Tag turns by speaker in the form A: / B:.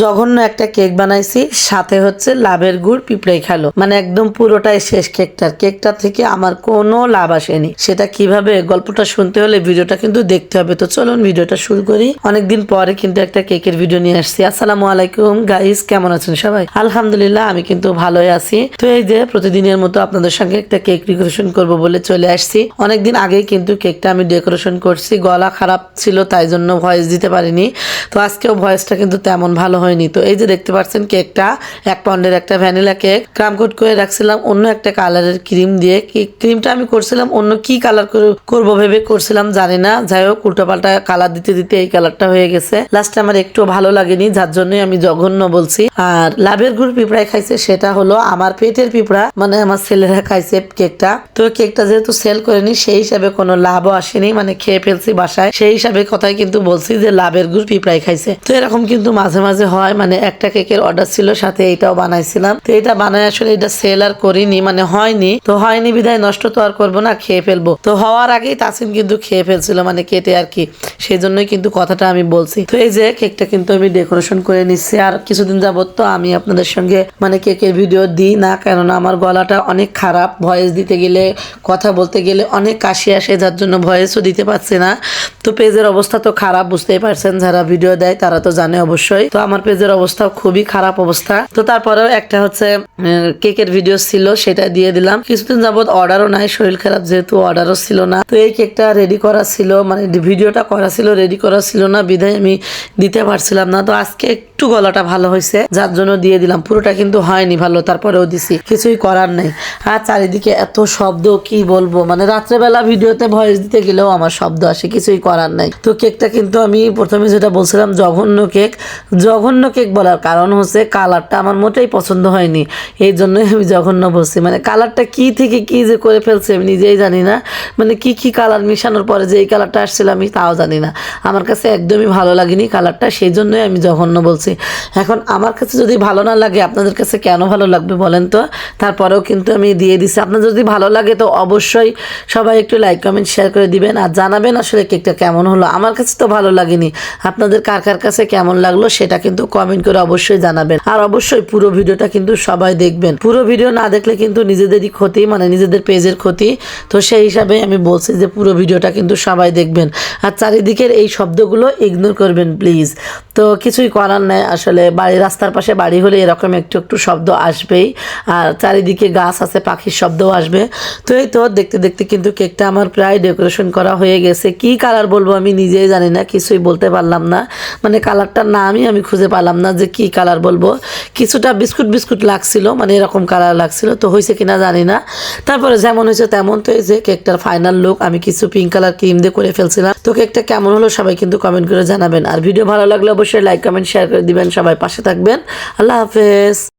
A: জঘন্য একটা কেক বানাইছি, সাথে হচ্ছে লাভের গুড় পিঁপড়ে খালো। মানে একদম পুরোটাই শেষ কেকটার। কেকটা থেকে আমার কোনো লাভ আসেনি। সেটা কীভাবে, গল্পটা শুনতে হলে ভিডিওটা কিন্তু দেখতে হবে। তো চলুন ভিডিওটা শুরু করি। অনেকদিন পরে কিন্তু একটা কেকের ভিডিও নিয়ে আসছি। আসসালামু আলাইকুম। গাইস, কেমন আছেন সবাই? আলহামদুলিল্লাহ, আমি কিন্তু ভালোই আছি। তো এই যে প্রতিদিনের মতো আপনাদের সঙ্গে একটা কেক ডেকোরেশন করব বলে চলে আসছি। অনেকদিন আগেই কিন্তু কেকটা আমি ডেকোরেশন করছি। গলা খারাপ ছিল, তাই জন্য ভয়েস দিতে পারিনি। তো আজকেও ভয়েসটা কিন্তু তেমন ভালো হয়নি। তো এই যে দেখতে পাচ্ছেন কেকটা, এক পাউন্ডের একটা ভ্যানিলা কেক ক্রাম কোট করে রাখছিলাম অন্য একটা কালারের ক্রিম দিয়ে। ক্রিমটা আমি করছিলাম, অন্য কি কালার করব ভেবে করছিলাম জানি না। যাই হোক, উল্টোপাল্টা কালার দিতে দিতে এই কালারটা হয়ে গেছে। লাস্টে আমার একটু ভালো লাগেনি, যার জন্যই আমি জঘন্য বলছি। আর লাভের গুড় পিঁপড়ায় খাইছে, সেটা হলো আমার পেটের পিঁপড়া মানে আমার ছেলেরা খাইছে কেকটা। তো কেকটা যেহেতু সেল করেনি, সেই হিসাবে কোনো লাভও আসেনি মানে খেয়ে ফেলছি বাসায়। সেই হিসাবে কথাই কিন্তু বলছি যে লাভের গুড় পিঁপড়াই খাইছে। তো এরকম কিন্তু মাঝে মাঝে হয় মানে একটা কেকের অর্ডার ছিল, সাথে এইটাও বানাইছিলাম। তো এটা বানাই আসলে এটা সেল আর করিনি মানে হয়নি। তো হয়নি বিধায় নষ্ট তো আর করব না, খেয়ে ফেলব। তো হওয়ার আগেই তাসিম কিন্তু খেয়ে ফেলছিল মানে কেটে আর কি। সেই জন্যই কিন্তু কথাটা আমি বলছি। তো এই যে কেকটা কিন্তু আমি ডেকোরেশন করে নিচ্ছি, আর কিছুদিন যাবত তো আমি আপনাদের সঙ্গে মানে কেকের ভিডিও দিই না, কেননা আমার গলাটা অনেক খারাপ। ভয়েস দিতে গেলে, কথা বলতে গেলে অনেক কাশি আসে, যার জন্য ভয়েসও দিতে পারছি না। তো পেজের অবস্থা তো খারাপ, বুঝতেই পারছেন, যারা ভিডিও দেয় তারা তো জানে অবশ্যই। তো আমার পেজের অবস্থা খুবই খারাপ অবস্থা। তো তারপরেও একটা হচ্ছে কেকের ভিডিও ছিল, সেটা দিয়ে দিলাম। কিছুদিন যাবত অর্ডারও নাই, শরীর খারাপ যেহেতু অর্ডারও ছিল না। তো এই কেকটা রেডি করা ছিল মানে ভিডিওটা করা ছিল রেডি করা ছিল না, বিধায় আমি দিতে পারছিলাম না। তো আজকে একটু গলাটা ভালো হয়েছে, যার জন্য দিয়ে দিলাম। পুরোটা কিন্তু হয়নি ভালো, তারপরেও দিছি। কিছুই করার নেই। আর চারিদিকে এত শব্দ, কি বলব? মানে রাত্রেবেলা ভিডিওতে ভয়েস দিতে গেলেও আমার শব্দ আসে, কিছুই করার নাই। তো কেকটা কিন্তু আমি প্রথমে যেটা বলছিলাম, জঘন্য কেক। জঘন্য কেক বলার কারণ হচ্ছে কালারটা আমার মোটেই পছন্দ হয়নি। এই জন্যই আমি জঘন্য বলছি। মানে কালারটা কি থেকে কি যে করে ফেলছে আমি নিজেই জানি না। মানে কি কি কালার মিশানোর পরে যে এই কালারটা আসছিল আমি তাও জানি না। আমার কাছে একদমই ভালো লাগেনি কালারটা, সেই জন্যই আমি জঘন্য বলছি। এখন আমার কাছে যদি ভালো না লাগে, আপনাদের কাছে কেন ভালো লাগবে বলেন তো? তারপরেও কিন্তু আমি দিয়ে দিছি। আপনার যদি ভালো লাগে তো অবশ্যই সবাই একটু লাইক কমেন্ট শেয়ার করে দিবেন। আর জানাবেন আসলে কেকটা কেমন হলো? আমার কাছে তো ভালো লাগেনি। আপনাদের কার কার কাছে কেমন লাগল সেটা কিন্তু কমেন্ট করে অবশ্যই জানাবেন। আর অবশ্যই পুরো ভিডিওটা কিন্তু সবাই দেখবেন। পুরো ভিডিও না দেখলে কিন্তু নিজেদেরই ক্ষতি মানে নিজেদের পেজের ক্ষতি। তো সেই হিসাবে আমি বলছি যে পুরো ভিডিওটা কিন্তু সবাই দেখবেন। আর চারিদিকের এই শব্দগুলো ইগনোর করবেন প্লিজ তো কিছুই করার নেই আসলে। বাড়ি, রাস্তার পাশে বাড়ি হলে এরকম একটু একটু শব্দ আসবেই। আর চারিদিকে গাছ আছে, পাখির শব্দও আসবে। তো এই তো দেখতে দেখতে কিন্তু কেকটা আমার প্রায় ডেকোরেশন করা হয়ে গেছে। কি কালার বলব আমি নিজেই জানি না, কিছুই বলতে পারলাম না। মানে কালারটার নামই আমি খুঁজে পারলাম না যে কি কালার বলব। কিছুটা বিস্কুট বিস্কুট লাগছিল মানে এরকম কালার লাগছিল, তো হয়েছে কিনা জানি না। তারপরে যেমন হয়েছে তেমন, তো এই যে কেকটার ফাইনাল লুক আমি কিছু পিঙ্ক কালার ক্রিম দিয়ে করে ফেলছিলাম। তো কেকটা কেমন হলো সবাই কিন্তু কমেন্ট করে জানাবেন। আর ভিডিও ভালো লাগলে অবশ্যই লাইক কমেন্ট শেয়ার করে দিবেন। সবাই পাশে থাকবেন। আল্লাহ হাফেজ।